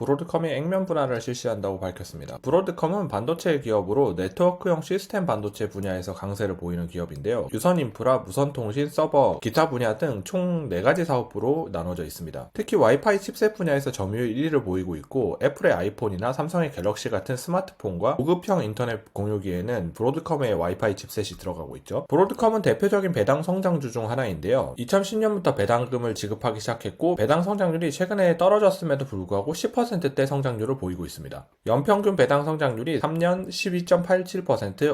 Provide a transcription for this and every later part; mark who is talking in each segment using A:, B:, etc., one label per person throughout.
A: 브로드컴이 액면 분할을 실시한다고 밝혔습니다. 브로드컴은 반도체 기업으로 네트워크용 시스템 반도체 분야에서 강세를 보이는 기업인데요. 유선 인프라, 무선 통신, 서버, 기타 분야 등 총 4가지 사업부로 나눠져 있습니다. 특히 와이파이 칩셋 분야에서 점유율 1위를 보이고 있고 애플의 아이폰이나 삼성의 갤럭시 같은 스마트폰과 고급형 인터넷 공유기에는 브로드컴의 와이파이 칩셋이 들어가고 있죠. 브로드컴은 대표적인 배당 성장주 중 하나인데요. 2010년부터 배당금을 지급하기 시작했고 배당 성장률이 최근에 떨어졌음에도 불구하고 10%대 성장률을 보이고 있습니다. 연평균 배당 성장률이 3년 12.87%,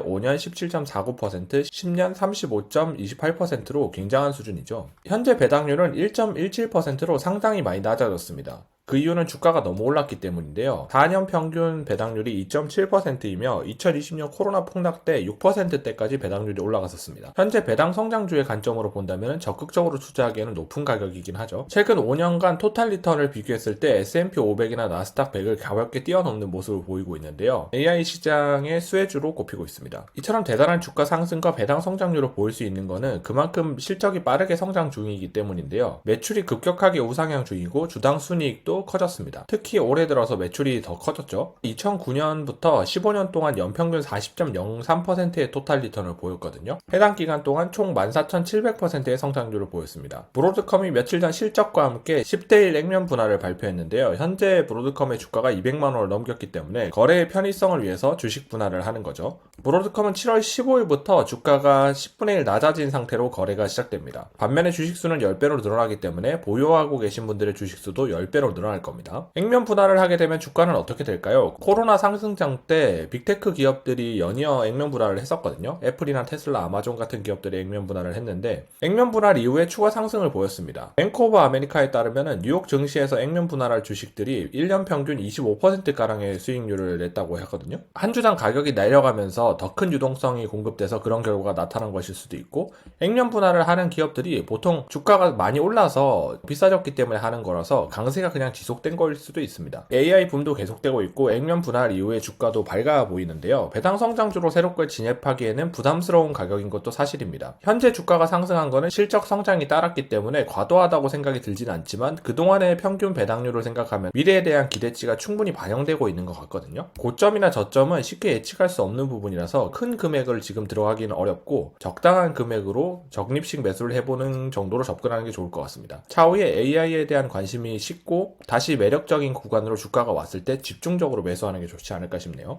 A: 5년 17.49%, 10년 35.28%로 굉장한 수준이죠. 현재 배당률은 1.17%로 상당히 많이 낮아졌습니다. 그 이유는 주가가 너무 올랐기 때문인데요. 4년 평균 배당률이 2.7%이며 2020년 코로나 폭락 때 6%대까지 배당률이 올라갔었습니다. 현재 배당 성장주의 관점으로 본다면 적극적으로 투자하기에는 높은 가격이긴 하죠. 최근 5년간 토탈 리턴을 비교했을 때 S&P 500이나 나스닥 100을 가볍게 뛰어넘는 모습을 보이고 있는데요. AI 시장의 수혜주로 꼽히고 있습니다. 이처럼 대단한 주가 상승과 배당 성장률을 보일 수 있는 것은 그만큼 실적이 빠르게 성장 중이기 때문인데요. 매출이 급격하게 우상향 중이고 주당 순이익도 커졌습니다. 특히 올해 들어서 매출이 더 커졌죠. 2009년부터 15년 동안 연평균 40.03%의 토탈 리턴을 보였거든요. 해당 기간 동안 총 14,700%의 성장률을 보였습니다. 브로드컴이 며칠 전 실적과 함께 10대1 액면 분할을 발표했는데요. 현재 브로드컴의 주가가 200만 원을 넘겼기 때문에 거래의 편의성을 위해서 주식 분할을 하는 거죠. 브로드컴은 7월 15일부터 주가가 10분의 1 낮아진 상태로 거래가 시작됩니다. 반면에 주식수는 10배로 늘어나기 때문에 보유하고 계신 분들의 주식수도 10배로 늘어 날 겁니다. 액면 분할을 하게 되면 주가는 어떻게 될까요? 코로나 상승장 때 빅테크 기업들이 연이어 액면 분할을 했었거든요. 애플이나 테슬라, 아마존 같은 기업들이 액면 분할을 했는데 액면 분할 이후에 추가 상승을 보였습니다. 오브 아메리카에 따르면 뉴욕 증시에서 액면 분할할 주식들이 1년 평균 25%가량의 수익률을 냈다고 하거든요. 한 주당 가격이 내려가면서 더 큰 유동성이 공급돼서 그런 결과가 나타난 것일 수도 있고 액면 분할을 하는 기업들이 보통 주가가 많이 올라서 비싸졌기 때문에 하는 거라서 강세가 그냥 지속된 거일 수도 있습니다. AI 붐도 계속되고 있고 액면 분할 이후에 주가도 밝아 보이는데요. 배당 성장주로 새롭게 진입하기에는 부담스러운 가격인 것도 사실입니다. 현재 주가가 상승한 거는 실적 성장이 따랐기 때문에 과도하다고 생각이 들진 않지만 그동안의 평균 배당률을 생각하면 미래에 대한 기대치가 충분히 반영되고 있는 것 같거든요. 고점이나 저점은 쉽게 예측할 수 없는 부분이라서 큰 금액을 지금 들어가기는 어렵고 적당한 금액으로 적립식 매수를 해보는 정도로 접근하는 게 좋을 것 같습니다. 차후에 AI에 대한 관심이 식고 다시 매력적인 구간으로 주가가 왔을 때 집중적으로 매수하는 게 좋지 않을까 싶네요.